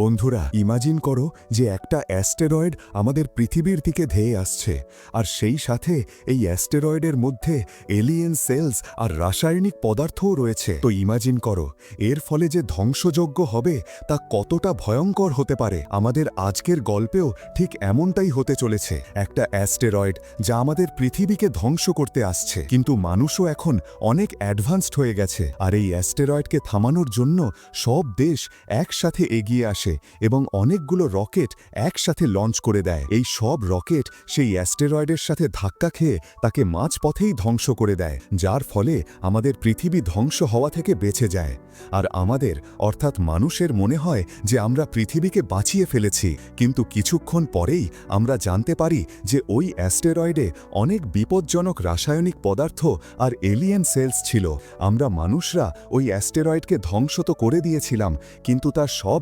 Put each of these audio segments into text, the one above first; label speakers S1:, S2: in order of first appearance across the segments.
S1: বন্ধুরা ইমাজিন করো যে একটা অ্যাস্টেরয়েড আমাদের পৃথিবীর দিকে ধেয়ে আসছে, আর সেই সাথে এই অ্যাস্টেরয়েডের মধ্যে এলিয়েন সেলস আর রাসায়নিক পদার্থও রয়েছে। তো ইমাজিন করো, এর ফলে যে ধ্বংসযোগ্য হবে তা কতটা ভয়ঙ্কর হতে পারে? আমাদের আজকের গল্পেও ঠিক এমনটাই হতে চলেছে। একটা অ্যাস্টেরয়েড যা আমাদের পৃথিবীকে ধ্বংস করতে আসছে, কিন্তু মানুষও এখন অনেক অ্যাডভান্সড হয়ে গেছে, আর এই অ্যাস্টেরয়েডকে থামানোর জন্য সব দেশ একসাথে এগিয়ে আসে। এবং অনেকগুলো রকেট একসাথে লঞ্চ করে দেয়। এই সব রকেট সেই অ্যাস্টেরয়েডের সাথে ধাক্কা খেয়ে তাকে মাঝপথেই ধ্বংস করে দেয়, যার ফলে আমাদের পৃথিবী ধ্বংস হওয়া থেকে বেঁচে যায়। আর আমাদের, অর্থাৎ মানুষের মনে হয় যে আমরা পৃথিবীকে বাঁচিয়ে ফেলেছি, কিন্তু কিছুক্ষণ পরেই আমরা জানতে পারি যে ওই অ্যাস্টেরয়েডে অনেক বিপজ্জনক রাসায়নিক পদার্থ আর এলিয়েন সেলস ছিল। আমরা মানুষরা ওই অ্যাস্টেরয়েডকে ধ্বংস তো করে দিয়েছিলাম, কিন্তু তার সব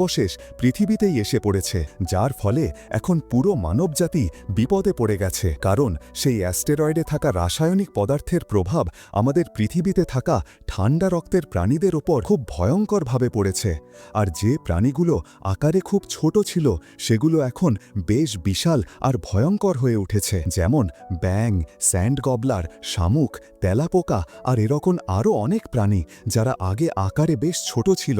S1: ধ্বংসাবশেষ পৃথিবীতেই এসে পড়েছে, যার ফলে এখন পুরো মানবজাতি বিপদে পড়ে গেছে। কারণ সেই অ্যাস্টেরয়েডে থাকা রাসায়নিক পদার্থের প্রভাব আমাদের পৃথিবীতে থাকা ঠান্ডা রক্তের প্রাণীদের ওপর খুব ভয়ঙ্করভাবে পড়েছে। আর যে প্রাণীগুলো আকারে খুব ছোট ছিল, সেগুলো এখন বেশ বিশাল আর ভয়ঙ্কর হয়ে উঠেছে। যেমন ব্যাং স্যান্ড গবলার, শামুক, তেলাপোকা আর এরকম আরও অনেক প্রাণী, যারা আগে আকারে বেশ ছোট ছিল,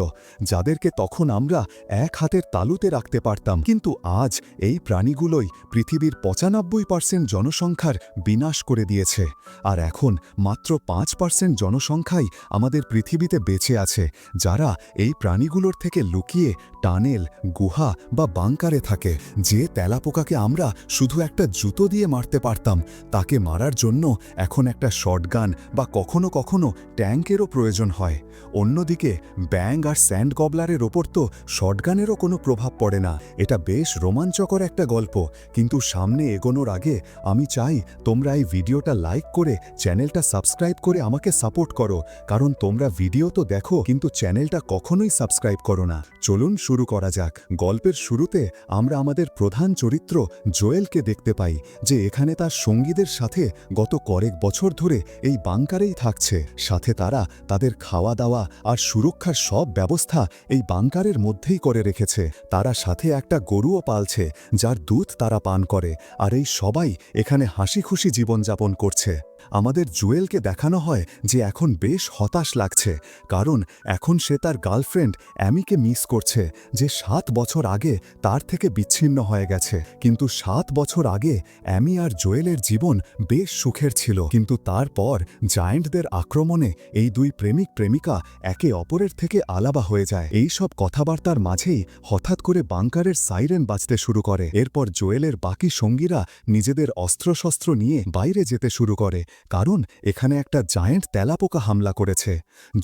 S1: যাদেরকে তখন আমরা এক হাতের তালুতে রাখতে পারতাম। কিন্তু আজ এই প্রাণীগুলোই পৃথিবীর পঁচানব্বই পার্সেন্ট জনসংখ্যার বিনাশ করে দিয়েছে। আর এখন মাত্র পাঁচ পার্সেন্ট জনসংখ্যাই আমাদের পৃথিবীতে বেঁচে আছে, যারা এই প্রাণীগুলোর থেকে লুকিয়ে টানেল, গুহা বা বাংকারে থাকে। যে তেলাপোকাকে আমরা শুধু একটা জুতো দিয়ে মারতে পারতাম, তাকে মারার জন্য এখন একটা শটগান বা কখনো কখনো ট্যাঙ্কেরও প্রয়োজন হয়। অন্যদিকে ব্যাং আর স্যান্ড গবলারের ওপর তো শটগানেরও কোনো প্রভাব পড়ে না। এটা বেশ রোমাঞ্চকর একটা গল্প, কিন্তু সামনে এগোনোর আগে আমি চাই তোমরা এই ভিডিওটা লাইক করে চ্যানেলটা সাবস্ক্রাইব করে আমাকে সাপোর্ট করো, কারণ তোমরা ভিডিও তো দেখো, কিন্তু চ্যানেলটা কখনোই সাবস্ক্রাইব করো না। চলুন শুরু করা যাক। গল্পের শুরুতে আমরা আমাদের প্রধান চরিত্র জোয়েলকে দেখতে পাই, যে এখানে তার সঙ্গীদের সাথে গত কয়েক বছর ধরে এই বাংকারেই থাকছে। সাথে তারা তাদের খাওয়া দাওয়া আর সুরক্ষার সব ব্যবস্থা এই বাংকারের মধ্যেই করে রেখেছে। তারা সাথে একটা গরুও পালছে, যার দুধ তারা পান করে, আর এই সবাই এখানে হাসি খুশি জীবনযাপন করছে। আমাদের জুয়েলকে দেখানো হয় যে এখন বেশ হতাশ লাগছে, কারণ এখন সে তার গার্লফ্রেন্ড অ্যামিকে মিস করছে, যে সাত বছর আগে তার থেকে বিচ্ছিন্ন হয়ে গেছে। কিন্তু সাত বছর আগে অ্যামি আর জোয়েলের জীবন বেশ সুখের ছিল, কিন্তু তারপর জায়েন্টদের আক্রমণে এই দুই প্রেমিক প্রেমিকা একে অপরের থেকে আলাবা হয়ে যায়। এই সব কথাবার্তার মাঝেই হঠাৎ করে বাংকারের সাইরেন বাজতে শুরু করে। এরপর জোয়েলের বাকি সঙ্গীরা নিজেদের অস্ত্রশস্ত্র নিয়ে বাইরে যেতে শুরু করে। কারণ এখানে একটা জায়েন্ট তেলাপোকা হামলা করেছে।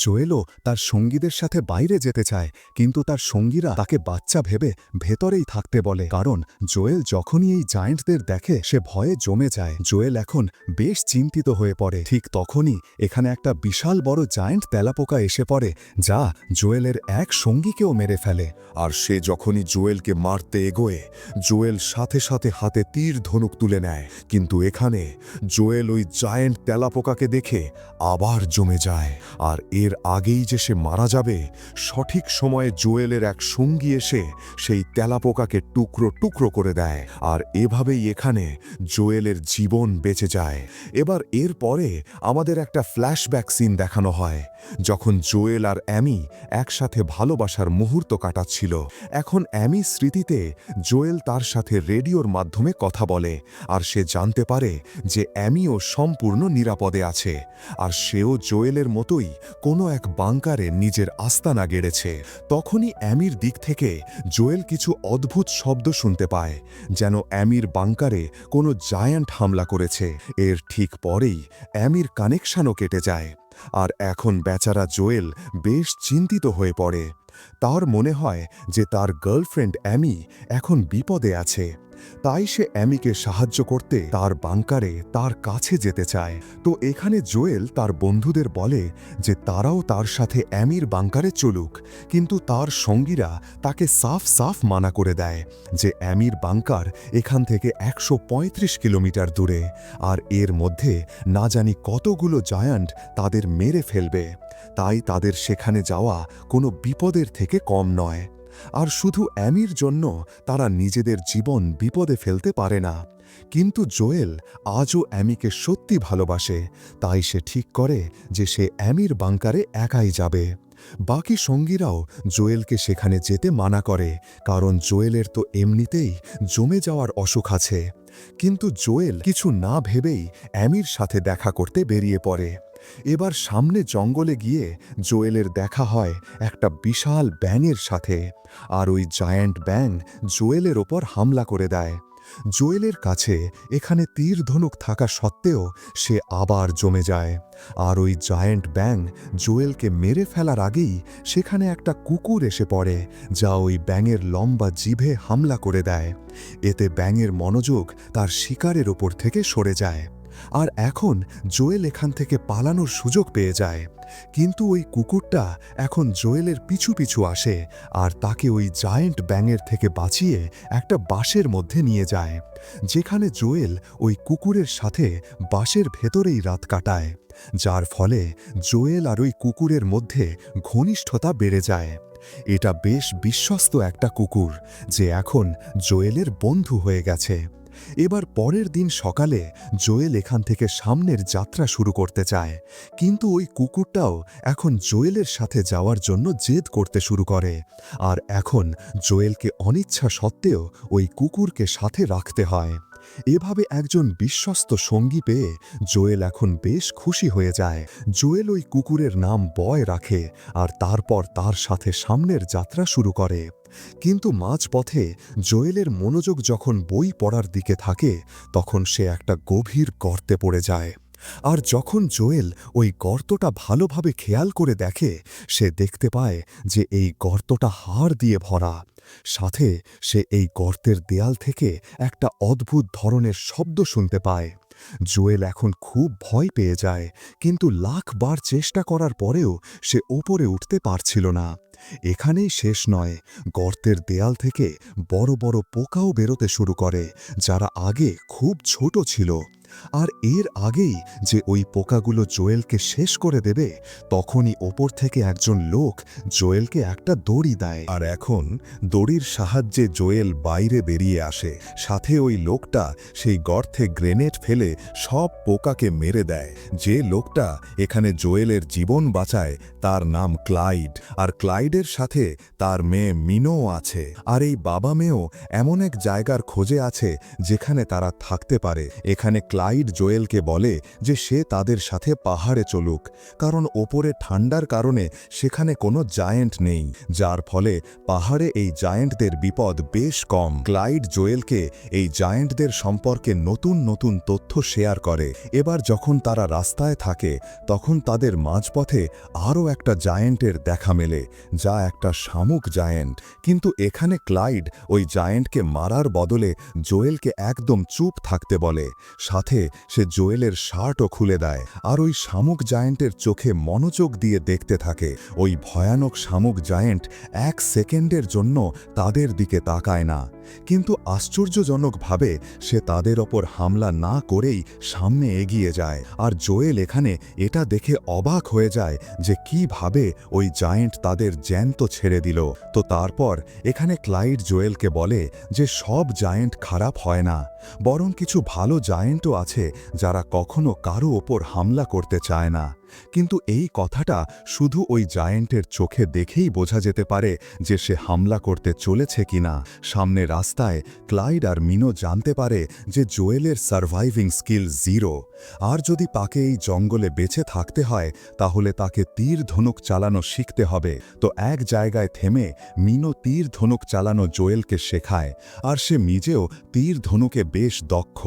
S1: জোয়েলও তার সঙ্গীদের সাথে বাইরে যেতে চায়, কিন্তু তার সঙ্গীরা তাকে বাচ্চা ভেবে ভেতরেই থাকতে বলে। কারণ জোয়েল যখনই এই জায়েন্টদের দেখে, সে ভয়ে জমে যায়। জোয়েল এখন বেশ চিন্তিত হয়ে পড়ে। ঠিক তখনই এখানে একটা বিশাল বড় জায়েন্ট তেলাপোকা এসে পড়ে, যা জোয়েলের এক সঙ্গীকেও মেরে ফেলে।
S2: আর সে যখনই জোয়েলকে মারতে এগোয়, জোয়েল সাথে সাথে হাতে তীর ধনুক তুলে নেয়। কিন্তু এখানে জোয়েল ওই জায়েন্ট তেলাপোকাকে দেখে আবার জমে যায়। আর এর আগেই যে সে মারা যাবে, সঠিক সময়ে জোয়েলের এক সঙ্গী এসে সেই তেলাপোকাকে টুকরো টুকরো করে দেয়। আর এভাবেই এখানে জোয়েলের জীবন বেঁচে যায়। এবার এর পরে আমাদের একটা ফ্ল্যাশব্যাক সিন দেখানো হয়, যখন জোয়েল আর অ্যামি একসাথে ভালোবাসার মুহূর্ত কাটাচ্ছিল। এখন অ্যামি স্মৃতিতে জোয়েল তার সাথে রেডিওর মাধ্যমে কথা বলে, আর সে জানতে পারে যে অ্যামিও সম্পূর্ণ নিরাপদে আছে, আর সেও জোয়েলের মতোই কোনো এক বাংকারে নিজের আস্তানা গেড়েছে। তখনই অ্যামির দিক থেকে জোয়েল কিছু অদ্ভুত শব্দ শুনতে পায়, যেন অ্যামির বাংকারে কোনো জায়ান্ট হামলা করেছে। এর ঠিক পরেই অ্যামির কানেকশনও কেটে যায়, আর এখন বেচারা জোয়েল বেশ চিন্তিত হয়ে পড়ে। তার মনে হয় যে তার গার্লফ্রেন্ড অ্যামি এখন বিপদে আছে। তাই সে অ্যামিকে সাহায্য করতে তার বাংকারে তার কাছে যেতে চায়। তো এখানে জোয়েল তার বন্ধুদের বলে যে তারাও তার সাথে অ্যামির বাংকারে চলুক, কিন্তু তার সঙ্গীরা তাকে সাফ সাফ মানা করে দেয় যে অ্যামির বাংকার এখান থেকে একশো পঁয়ত্রিশ কিলোমিটার দূরে, আর এর মধ্যে না জানি কতগুলো জায়ান্ট তাদের মেরে ফেলবে। তাই তাদের সেখানে যাওয়া কোনো বিপদের থেকে কম নয়। আর শুধু অ্যামির জন্য তারা নিজেদের জীবন বিপদে ফেলতে পারে না। কিন্তু জোয়েল আজও অ্যামিকে সত্যি ভালোবাসে, তাই সে ঠিক করে যে সে অ্যামির বাংকারে একাই যাবে। বাকি সঙ্গীরাও জোয়েলকে সেখানে যেতে মানা করে, কারণ জোয়েলের তো এমনিতেই জমে যাওয়ার অসুখ আছে। কিন্তু জোয়েল কিছু না ভেবেই অ্যামির সাথে দেখা করতে বেরিয়ে পড়ে। এবার সামনে জঙ্গলে গিয়ে জোয়েলের দেখা হয় একটা বিশাল ব্যাঙের সাথে আর ওই জায়ান্ট ব্যাং জোয়েলের ওপর হামলা করে দেয়। জোয়েলের কাছে এখানে তীর ধনুক থাকা সত্ত্বেও সে আবার জমে যায়। আর ওই জায়ান্ট ব্যাং জোয়েলকে মেরে ফেলার আগেই সেখানে একটা কুকুর এসে পড়ে, যা ওই ব্যাঙের লম্বা জিভে হামলা করে দেয়। এতে ব্যাঙের মনোযোগ তার শিকারের ওপর থেকে সরে যায়। আর এখন জোয়েল এখান থেকে পালানোর সুযোগ পেয়ে যায়। কিন্তু ওই কুকুরটা এখন জোয়েলের পিছু পিছু আসে আর তাকে ওই জায়েন্ট ব্যাঙের থেকে বাঁচিয়ে একটা বাঁশের মধ্যে নিয়ে যায়, যেখানে জোয়েল ওই কুকুরের সাথে বাঁশের ভেতরেই রাত কাটায়, যার ফলে জোয়েল আর ওই কুকুরের মধ্যে ঘনিষ্ঠতা বেড়ে যায়। এটা বেশ বিশ্বস্ত একটা কুকুর, যে এখন জোয়েলের বন্ধু হয়ে গেছে। এবার পরের দিন সকালে জোয়েল এখান থেকে সামনের যাত্রা শুরু করতে চায়। কিন্তু ওই কুকুরটাও এখন জোয়েলের সাথে যাওয়ার জন্য জেদ করতে শুরু করে। আর এখন জোয়েলকে অনিচ্ছা সত্ত্বেও ওই কুকুরকে সাথে রাখতে হয়। এভাবে একজন বিশ্বস্ত সঙ্গী পেয়ে জোয়েল এখন বেশ খুশি হয়ে যায়। জোয়েল ওই কুকুরের নাম বয় রাখে আর তারপর তার সাথে সামনের যাত্রা শুরু করে। কিন্তু মাঝপথে জোয়েলের মনোযোগ যখন বই পড়ার দিকে থাকে, তখন সে একটা গভীর গর্তে পড়ে যায়। আর যখন জোয়েল ওই গর্তটা ভালোভাবে খেয়াল করে দেখে, সে দেখতে পায় যে এই গর্তটা হাড় দিয়ে ভরা। সাথে সে এই গর্তের দেয়াল থেকে একটা অদ্ভুত ধরনের শব্দ শুনতে পায়। জোয়েল এখন খুব ভয় পেয়ে যায়, কিন্তু লাখবার চেষ্টা করার পরেও সে ওপরে উঠতে পারছিল না। এখানেই শেষ নয়, গর্তের দেয়াল থেকে বড় বড় পোকাও বেরোতে শুরু করে, যারা আগে খুব ছোট ছিল। আর এর আগেই যে ওই পোকাগুলো জোয়েলকে শেষ করে দেবে, তখনই ওপর থেকে একজন লোক জোয়েলকে একটা দড়ি দেয়। আর এখন দড়ির সাহায্যে জোয়েল বাইরে বেরিয়ে আসে। সাথে ওই লোকটা সেই গর্তে গ্রেনেড ফেলে সব পোকাকে মেরে দেয়। যে লোকটা এখানে জোয়েলের জীবন বাঁচায়, তার নাম ক্লাইড। আর ক্লাইডের সাথে তার মেয়ে মিনোও আছে। আর এই বাবা মেয়েও এমন এক জায়গার খোঁজে আছে যেখানে তারা থাকতে পারে। এখানে ক্লাইড জোয়েলকে বলে যে সে তাদের সাথে পাহাড়ে চলুক, কারণ ওপরে ঠান্ডার কারণে সেখানে কোনো জায়েন্ট নেই, যার ফলে পাহাড়ে এই জায়েন্টদের বিপদ বেশ কম। ক্লাইড জোয়েলকে এই জায়েন্টদের সম্পর্কে নতুন নতুন তথ্য শেয়ার করে। এবার যখন তারা রাস্তায় থাকে, তখন তাদের মাঝপথে আরও একটা জায়েন্টের দেখা মেলে যা একটা শামুক জায়েন্ট। কিন্তু এখানে ক্লাইড ওই জায়েন্টকে মারার বদলে জোয়েলকে একদম চুপ থাকতে বলে। সাথে সে জোয়েলের শার্টও খুলে দেয় আর ওই শামুক জায়েন্টের চোখে মনোযোগ দিয়ে দেখতে থাকে। ওই ভয়ানক শামুক জায়েন্ট এক সেকেন্ডের জন্য তাদের দিকে তাকায় না। কিন্তু আশ্চর্যজনকভাবে সে তাদের ওপর হামলা না করেই সামনে এগিয়ে যায়। আর জোয়েল এখানে এটা দেখে অবাক হয়ে যায় যে কীভাবে ওই জায়েন্ট তাদের জ্যান্ত ছেড়ে দিল। তো তারপর এখানে ক্লাইড জোয়েলকে বলে যে সব জায়েন্ট খারাপ হয় না, বরং কিছু ভালো জায়েন্টও আছে যারা কখনো কারও ওপর হামলা করতে চায় না। কিন্তু এই কথাটা শুধু ওই জায়েন্টের চোখে দেখেই বোঝা যেতে পারে যে সে হামলা করতে চলেছে কিনা সামনে রাস্তায় ক্লাইড আর মিনো জানতে পারে যে জোয়েলের সার্ভাইভিং স্কিল জিরো। আর যদি তাকে এই জঙ্গলে বেঁচে থাকতে হয়, তাহলে তাকে তীর ধনুক চালানো শিখতে হবে। তো এক জায়গায় থেমে মিনো তীর ধনুক চালানো জোয়েলকে শেখায়, আর সে নিজেও তীর ধনুকে বেশ দক্ষ।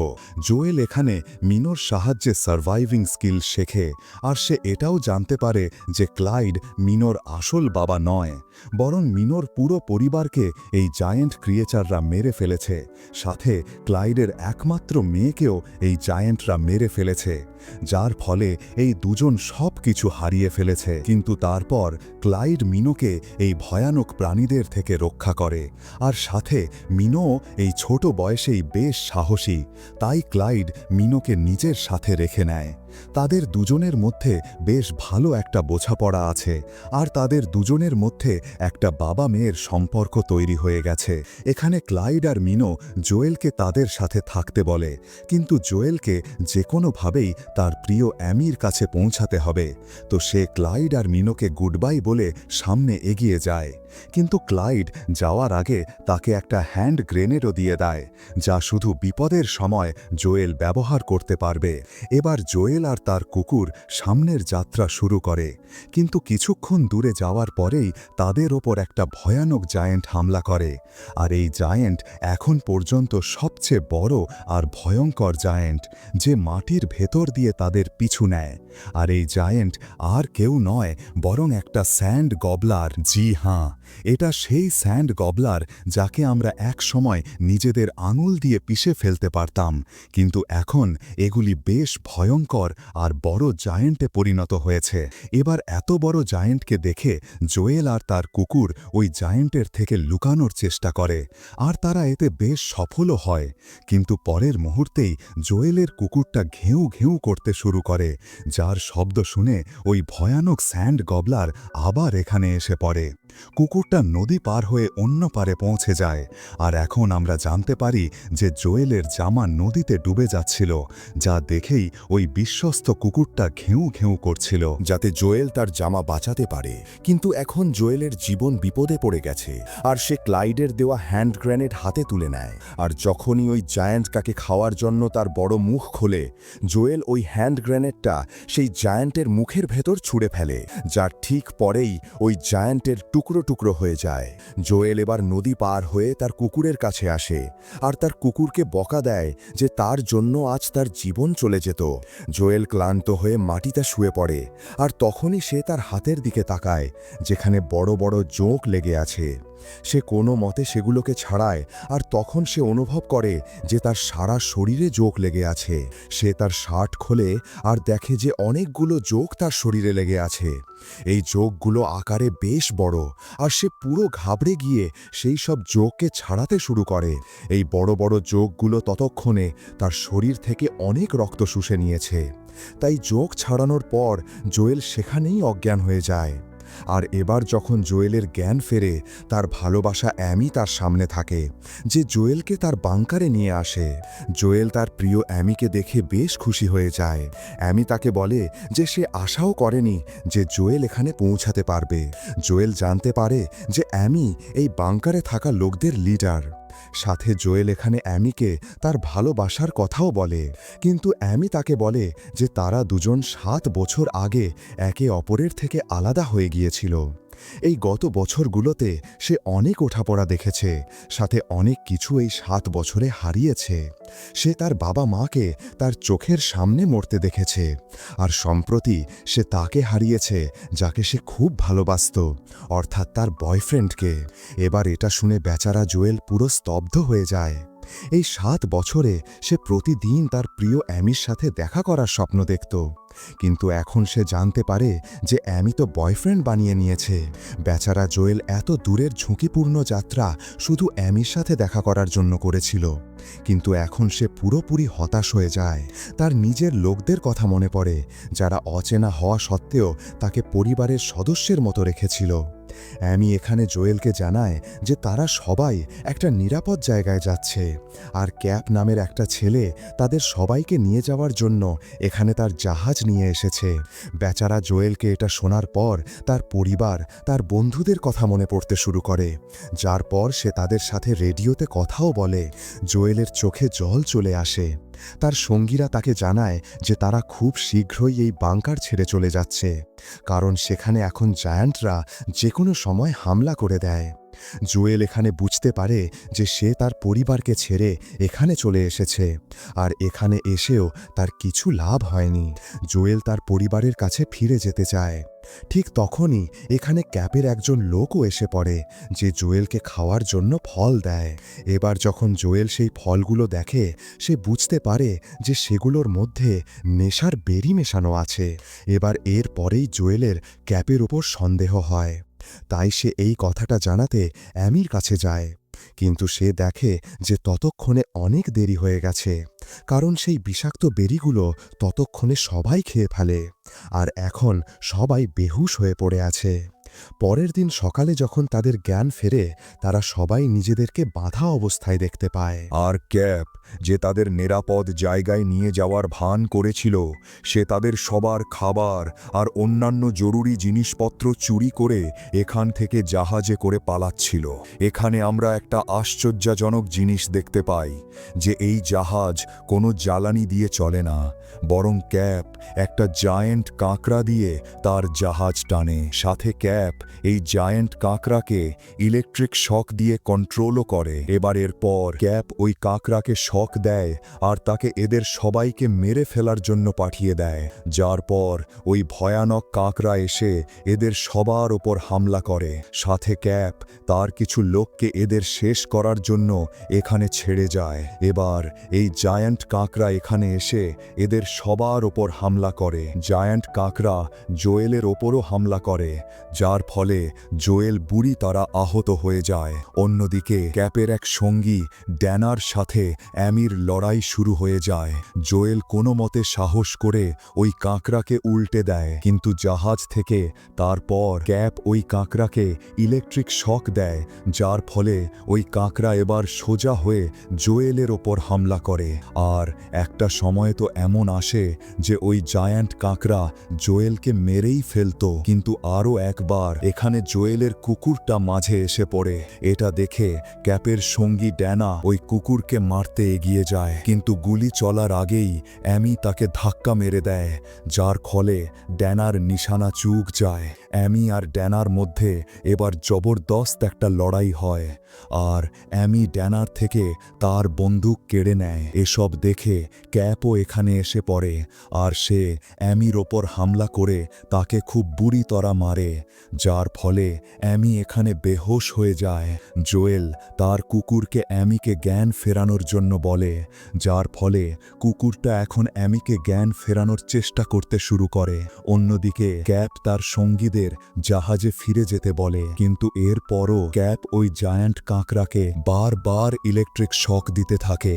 S2: জোয়েল এখানে মিনোর সাহায্যে সার্ভাইভিং স্কিল শেখে, আর সে এটাও জানতে পারে যে ক্লাইড মিনোর আসল বাবা নয়, বরং মিনোর পুরো পরিবারকে এই জায়েন্ট ক্রিয়েচাররা মেরে ফেলেছে। সাথে ক্লাইডের একমাত্র মেয়েকেও এই জায়েন্টরা মেরে ফেলেছে, যার ফলে এই দুজন সব কিছু হারিয়ে ফেলেছে। কিন্তু তারপর ক্লাইড মিনোকে এই ভয়ানক প্রাণীদের থেকে রক্ষা করে, আর সাথে মিনো এই ছোট বয়সেই বেশ সাহসী, তাই ক্লাইড মিনোকে নিজের সাথে রেখে নেয়।
S1: তাদের দুজনের মধ্যে বেশ ভালো একটা বোঝাপড়া আছে, আর তাদের দুজনের মধ্যে একটা বাবা মেয়ের সম্পর্ক তৈরি হয়ে গেছে। এখানে ক্লাইড আর মিনো জোয়েলকে তাদের সাথে থাকতে বলে, কিন্তু জোয়েলকে যে কোনোভাবেই তার প্রিয় অ্যামির কাছে পৌঁছাতে হবে। তো সে ক্লাইড আর মিনোকে গুড বাই বলে সামনে এগিয়ে যায়। কিন্তু ক্লাইড যাওয়ার আগে তাকে একটা হ্যান্ড গ্রেনেডও দিয়ে দেয়, যা শুধু বিপদের সময় জোয়েল ব্যবহার করতে পারবে। এবার জোয়েল আর তার কুকুর সামনের যাত্রা শুরু করে, কিন্তু কিছুক্ষণ দূরে যাওয়ার পরেই তাদের ওপর একটা ভয়ানক জায়েন্ট হামলা করে, আর এই জায়েন্ট এখন পর্যন্ত সবচেয়ে বড় আর ভয়ঙ্কর জায়েন্ট, যে মাটির ভেতর দিয়ে তাদের পিছু নেয়। আর এই জায়েন্ট আর কেউ নয়, বরং একটা স্যান্ড গবলার, জি হাঁ। এটা সেই স্যান্ড গবলার যাকে আমরা এক সময় নিজেদের আঙুল দিয়ে পিষে ফেলতে পারতাম। কিন্তু এখন এগুলি বেশ ভয়ঙ্কর আর বড় জায়েন্টে পরিণত হয়েছে। এবার এত বড় জায়েন্টকে দেখে জোয়েল আর তার কুকুর ওই জায়েন্টের থেকে লুকানোর চেষ্টা করে। আর তারা এতে বেশ সফলও হয়। কিন্তু পরের মুহূর্তেই জোয়েলের কুকুরটা ঘেউ ঘেউ করতে শুরু করে, যার শব্দ শুনে ওই ভয়ানক স্যান্ড গবলার আবার এখানে এসে পড়ে। কুকুরটা নদী পার হয়ে অন্য পারে পৌঁছে যায়। আর এখন আমরা জানতে পারি যে জোয়েলের জামা নদীতে ডুবে যাচ্ছিল, যা দেখেই ওই বিশ্বস্ত কুকুরটা ঘেউ ঘেউ করছিল,
S2: যাতে জোয়েল তার জামা বাঁচাতে পারে। কিন্তু এখন জোয়েলের জীবন বিপদে পড়ে গেছে, আর সে ক্লাইডের দেওয়া হ্যান্ড গ্রেনেড হাতে তুলে নেয়। আর যখনই ওই জায়ান্ট কাকে খাওয়ার জন্য তার বড় মুখ খোলে, জোয়েল ওই হ্যান্ড গ্রেনেডটা সেই জায়ান্টের মুখের ভেতর ছুঁড়ে ফেলে, যার ঠিক পরেই ওই জায়ান্টের টুকরো টুকরো হয়ে যায়। জোয়েল এবার নদী পার হয়ে তার কুকুরের কাছে আসে আর তার কুকুরকে বকা দেয় যে তার জন্য আজ তার জীবন চলে যেত। জোয়েল ক্লান্ত হয়ে মাটিতে শুয়ে পড়ে আর তখনই সে তার হাতের দিকে তাকায়, যেখানে বড় বড় জোঁক লেগে আছে। সে কোনো মতে সেগুলোকে ছাড়ায় আর তখন সে অনুভব করে যে তার সারা শরীরে জোক লেগে আছে। সে তার শার্ট খোলে আর দেখে যে অনেকগুলো জোক তার শরীরে লেগে আছে। এই যোগগুলো আকারে বেশ বড়, আর সে পুরো ঘাবড়ে গিয়ে সেই সব যোগকে ছাড়াতে শুরু করে। এই বড় বড় যোগগুলো ততক্ষণে তার শরীর থেকে অনেক রক্ত শুষে নিয়েছে। তাই যোগ ছাড়ানোর পর জোয়েল সেখানেই অজ্ঞান হয়ে যায়। আর এবার যখন জোয়েলের জ্ঞান ফেরে, তার ভালোবাসা অ্যামি তার সামনে থাকে, যে জোয়েলকে তার বাংকারে নিয়ে আসে। জোয়েল তার প্রিয় অ্যামিকে দেখে বেশ খুশি হয়ে যায়। অ্যামি তাকে বলে যে সে আশাও করেনি যে জোয়েল এখানে পৌঁছাতে পারবে। জোয়েল জানতে পারে যে অ্যামি এই বাংকারে থাকা লোকদের লিডার। সাথে জোয়েল এখানে অ্যামিকে তার ভালোবাসার কথাও বলে। কিন্তু অ্যামি তাকে বলে যে তারা দুজন সাত বছর আগে একে অপরের থেকে আলাদা হয়ে গিয়েছিল। এই গত বছরগুলোতে সে অনেক ওঠাপড়া দেখেছে, সাথে অনেক কিছু এই সাত বছরে হারিয়েছে। সে তার বাবা মাকে তার চোখের সামনে মরতে দেখেছে, আর সম্প্রতি সে তাকে হারিয়েছে, যাকে সে খুব ভালোবাসত, অর্থাৎ তার বয়ফ্রেন্ডকে। এবার এটা শুনে বেচারা জোয়েল পুরো স্তব্ধ হয়ে যায়। এই সাত বছরে সে প্রতিদিন তার প্রিয় অ্যামির সাথে দেখা করার স্বপ্ন দেখত। কিন্তু এখন সে জানতে পারে যে অ্যামি তো বয়ফ্রেন্ড বানিয়ে নিয়েছে। বেচারা জোয়েল এত দূরের ঝুঁকিপূর্ণ যাত্রা শুধু অ্যামির সাথে দেখা করার জন্য করেছিল। কিন্তু এখন সে পুরোপুরি হতাশ হয়ে যায়। তার নিজের লোকদের কথা মনে পড়ে, যারা অচেনা হওয়া সত্ত্বেও তাকে পরিবারের সদস্যের মতো রেখেছিল। অ্যামি এখানে জোয়েলকে জানায় যে তারা সবাই একটা নিরাপদ জায়গায় যাচ্ছে। আর ক্যাপ নামের একটা ছেলে তাদের সবাইকে নিয়ে যাওয়ার জন্য এখানে তার জাহাজ নিয়ে এসেছে। বেচারা জোয়েলকে এটা শোনার পর তার পরিবার, তার বন্ধুদের কথা মনে পড়তে শুরু করে। যার পর সে তাদের সাথে রেডিওতে কথাও বলে। জোয়েলের চোখে জল চলে আসে। তার সঙ্গীরা তাকে জানায় যে তারা খুব শীঘ্রই এই বাংকার ছেড়ে চলে যাচ্ছে, কারণ সেখানে এখন জায়ান্টরা যে কোনো সময় হামলা করে দেয়। জুয়েল এখানে বুঝতে পারে যে সে তার পরিবারকে ছেড়ে এখানে চলে এসেছে, আর এখানে এসেও তার কিছু লাভ হয়নি। জুয়েল তার পরিবারের কাছে ফিরে যেতে চায়। ঠিক তখনই এখানে ক্যাপের একজন লোকও এসে পড়ে, যে জোয়েলকে খাওয়ার জন্য ফল দেয়। এবার যখন জোয়েল সেই ফলগুলো দেখে, সে বুঝতে পারে যে সেগুলোর মধ্যে নেশার বেরি মেশানো আছে। এবার এর পরেই জোয়েলের ক্যাপের ওপর সন্দেহ হয়। তাই সে এই কথাটা জানাতে অ্যামির কাছে যায়। কিন্তু সে দেখে যে ততক্ষণে অনেক দেরি হয়ে গেছে, কারণ সেই বিষাক্ত বেরিগুলো ততক্ষণে সবাই খেয়ে ফেলে, আর এখন সবাই বেহুশ হয়ে পড়ে আছে। পরের দিন সকালে যখন তাদের জ্ঞান ফেরে, তারা সবাই নিজেদেরকে বাধা অবস্থায় দেখতে পায়।
S1: আর ক্যাপ, যে তাদের নিরাপদ জায়গায় নিয়ে যাওয়ার ভান করেছিল, সে তাদের সবার খাবার আর অন্যান্য জরুরি জিনিসপত্র চুরি করে এখান থেকে জাহাজে করে পালাচ্ছিল। এখানে আমরা একটা আশ্চর্যজনক জিনিস দেখতে পাই, যে এই জাহাজ কোনো জ্বালানি দিয়ে চলে না, বরং ক্যাপ একটা জায়েন্ট কাঁকড়া দিয়ে তার জাহাজ টানে, সাথে ক্যাপ এই জায়েন্ট কাঁকড়াকে ইলেকট্রিক শক দিয়ে কন্ট্রোলও করে। এবার এরপর ক্যাপ ওই কাঁকড়াকে শক দেয় আর তাকে এদের সবাইকে মেরে ফেলার জন্য পাঠিয়ে দেয়। যার পর ওই ভয়ানক কাঁকড়া এসে এদের সবার ওপর হামলা করে। সাথে ক্যাপ তার কিছু লোককে এদের শেষ করার জন্য এখানে ছেড়ে যায়। এবার এই জায়ান্ট কাঁকড়া এখানে এসে এদের সবার ওপর হামলা করে। জায়ান্ট কাঁকড়া জোয়েলের ওপরও হামলা করে যার ফলে জোয়েল বুড়ি তারা আহত হয়ে যায়। অন্যদিকে ক্যাপের এক সঙ্গী, ড্যানার সাথে অ্যামির লড়াই শুরু হয়ে যায়। জোয়েল কোনো মতে সাহস করে ওই কাঁকড়াকে উল্টে দেয়, কিন্তু জাহাজ থেকে তারপর ক্যাপ ওই কাঁকড়াকে ইলেকট্রিক শক দেয়, যার ফলে ওই কাঁকড়া এবার সোজা হয়ে জোয়েলের ওপর হামলা করে। আর একটা সময় তো এমন আসে যে ওই জায়ান্ট কাঁকড়া জোয়েলকে মেরেই ফেলতো, কিন্তু আরও একবার এখানে জোয়েলের কুকুরটা মাঝে এসে পড়ে। এটা দেখে ক্যাপের সঙ্গী ড্যানা ওই কুকুরকে মারতে এগিয়ে যায়। কিন্তু গুলি চলার আগেই অ্যামি তাকে ধাক্কা মেরে দেয়, যার ফলে ড্যানার নিশানা চুক যায়। অ্যামি আর ড্যানার মধ্যে এবার জবরদস্ত একটা লড়াই হয়। আর অ্যামি ড্যানার থেকে তার বন্দুক কেড়ে নেয়। এসব দেখে ক্যাপও এখানে এসে পড়ে আর সে অ্যামির ওপর হামলা করে তাকে খুব বুড়ি তরা মারে, যার ফলে অ্যামি এখানে বেহোশ হয়ে যায়। জোয়েল তার কুকুরকে অ্যামিকে জ্ঞান ফেরানোর জন্য বলে, যার ফলে কুকুরটা এখন অ্যামিকে জ্ঞান ফেরানোর চেষ্টা করতে শুরু করে। অন্যদিকে ক্যাপ তার সঙ্গীদের জাহাজে ফিরে যেতে বলে, কিন্তু এরপরও ক্যাপ ওই জায়ান্ট কাঁকড়াকে বারবার ইলেকট্রিক শক দিতে থাকে,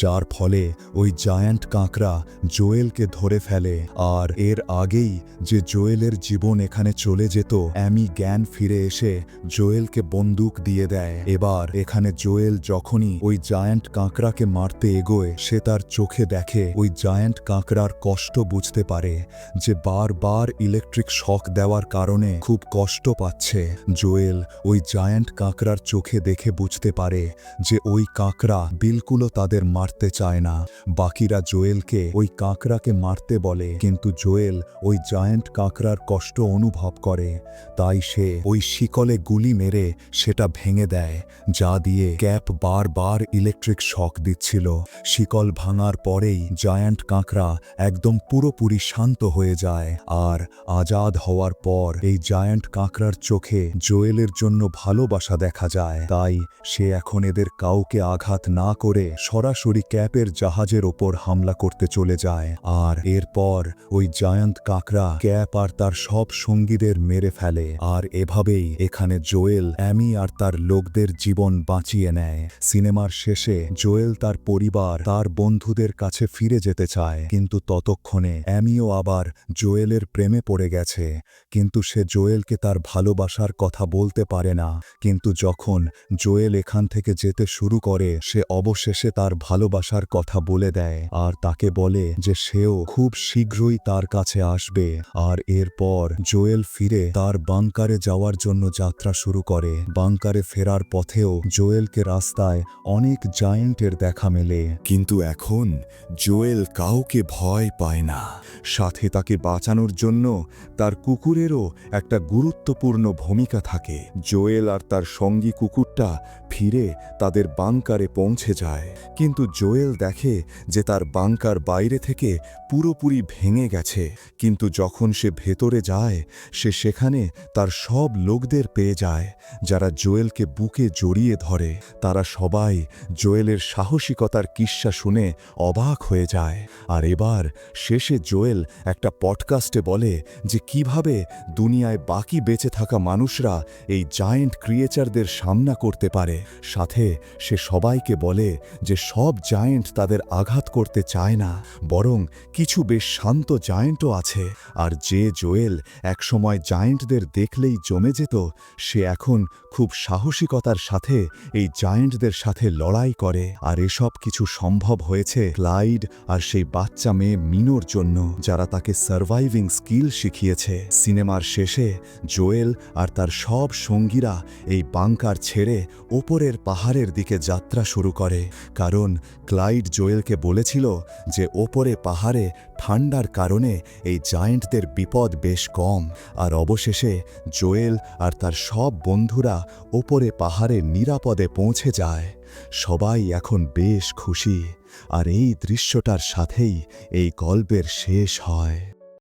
S1: যার ফলে ওই জায়ান্ট কাঁকড়া জোয়েলকে ধরে ফেলে। আর এর আগেই যে জোয়েলের জীবন এখানে চলে যেত, অ্যামি জ্ঞান ফিরে এসে জোয়েলকে বন্দুক দিয়ে দেয়। এবার এখানে জোয়েল যখনই ওই জায়ান্ট কাঁকড়াকে মারতে এগোয়, সে তার চোখে দেখে ওই জায়ান্ট কাঁকড়ার কষ্ট বুঝতে পারে যে বারবার ইলেকট্রিক শক দেওয়ার কারণে খুব কষ্ট পাচ্ছে। জোয়েল ওই জায়ান্ট কাঁকড়ার চোখে দেখে বুঝতে পারে যে ওই কাঁকড়া বিলকুলও তাদের মারতে চায় না। বাকিরা জোয়েলকে ওই কাঁকড়াকে মারতে বলে, কিন্তু জোয়েল ওই জায়ান্ট কাঁকড়ার কষ্ট অনুভব করে। তাই সে ওই শিকলে গুলি মেরে সেটা ভেঙে দেয়, যা দিয়ে ক্যাপ বারবার ইলেকট্রিক শক দিচ্ছিল। শিকল ভাঙার পরেই জায়ান্ট কাঁকড়া একদম পুরোপুরি শান্ত হয়ে যায়, আর আজাদ হওয়ার পর এই জায়ান্ট কাঁকড়ার চোখে জোয়েলের জন্য ভালোবাসা দেখা যায়। তাই সে এখন এদের কাউকে আঘাত না করে সরাসরি ক্যাপের জাহাজের ওপর হামলা করতে চলে যায়। আর এরপর ওই জায়ান্ট কাঁকড়া ক্যাপ আর তার সব সঙ্গীদের মেরে ফেলে। আর এভাবেই এখানে জোয়েল, অ্যামি আর তার লোকদের জীবন বাঁচিয়ে নেয়। সিনেমার শেষে জোয়েল তার পরিবার, তার বন্ধুদের কাছে ফিরে যেতে চায়। কিন্তু ততক্ষণে অ্যামিও আবার জোয়েলের প্রেমে পড়ে গেছে। কিন্তু সে জোয়েলকে তার ভালোবাসার কথা বলতে পারে না। কিন্তু যখন জোয়েল এখান থেকে যেতে শুরু করে, সে অবশেষে তার ভালোবাসার কথা বলে দেয় আর তাকে বলে যে সেও খুব শীঘ্রই তার কাছে আসবে। আর এরপর জোয়েল ফিরে তার বাংকারে যাওয়ার জন্য যাত্রা শুরু করে। বাংকারে ফেরার পথেও জোয়েলকে রাস্তায় অনেক জায়েন্টের দেখা মেলে। কিন্তু এখন জোয়েল কাউকে ভয় পায় না। সাথে তাকে বাঁচানোর জন্য তার কুকুরেরও একটা গুরুত্বপূর্ণ ভূমিকা থাকে। জোয়েল আর তার সঙ্গী কুকুরটা ফিরে তাদের বাংকারে পৌঁছে যায়। কিন্তু জোয়েল দেখে যে তার বাংকার বাইরে থেকে পুরোপুরি ভেঙে গেছে। কিন্তু যখন সে ভেতরে যায়, সে সেখানে তার সব লোকদের পেয়ে যায়, যারা জোয়েলকে বুকে জড়িয়ে ধরে। তারা সবাই জোয়েলের সাহসিকতার কিস্সা শুনে অবাক হয়ে যায়। আর এবার শেষে জোয়েল একটা পডকাস্টে বলে যে কীভাবে দুনিয়ায় বাকি বেঁচে থাকা মানুষরা এই জায়েন্ট ক্রিয়েচারদের সামনা
S2: করতে পারে। সাথে সে সবাইকে বলে যে সব জায়েন্ট তাদের আঘাত করতে চায় না, বরং কিছু বেশ শান্ত জায়েন্টও আছে। আর যে জোয়েল একসময় জায়েন্টদের দেখলেই জমে যেত, সে এখন খুব সাহসিকতার সাথে এই জায়েন্টদের সাথে লড়াই করে। আর এসব কিছু সম্ভব হয়েছে ক্লাইড আর সেই বাচ্চা মেয়ে মিনোর জন্য, যারা তাকে সার্ভাইভিং স্কিল শিখিয়েছে। সিনেমার শেষে জোয়েল আর তার সব সঙ্গীরা এই বাংকার ছেড়ে ওপরের পাহাড়ের দিকে যাত্রা শুরু করে। কারণ ক্লাইড জোয়েলকে বলেছিল যে ওপরে পাহাড়ে ঠান্ডার কারণে এই জায়েন্টদের বিপদ বেশ কম। আর অবশেষে জোয়েল আর তার সব বন্ধুরা ওপরে পাহাড়ে নিরাপদে পৌঁছে যায়। সবাই এখন বেশ খুশি। আর এই দৃশ্যটার সাথেই এই গল্পের শেষ হয়।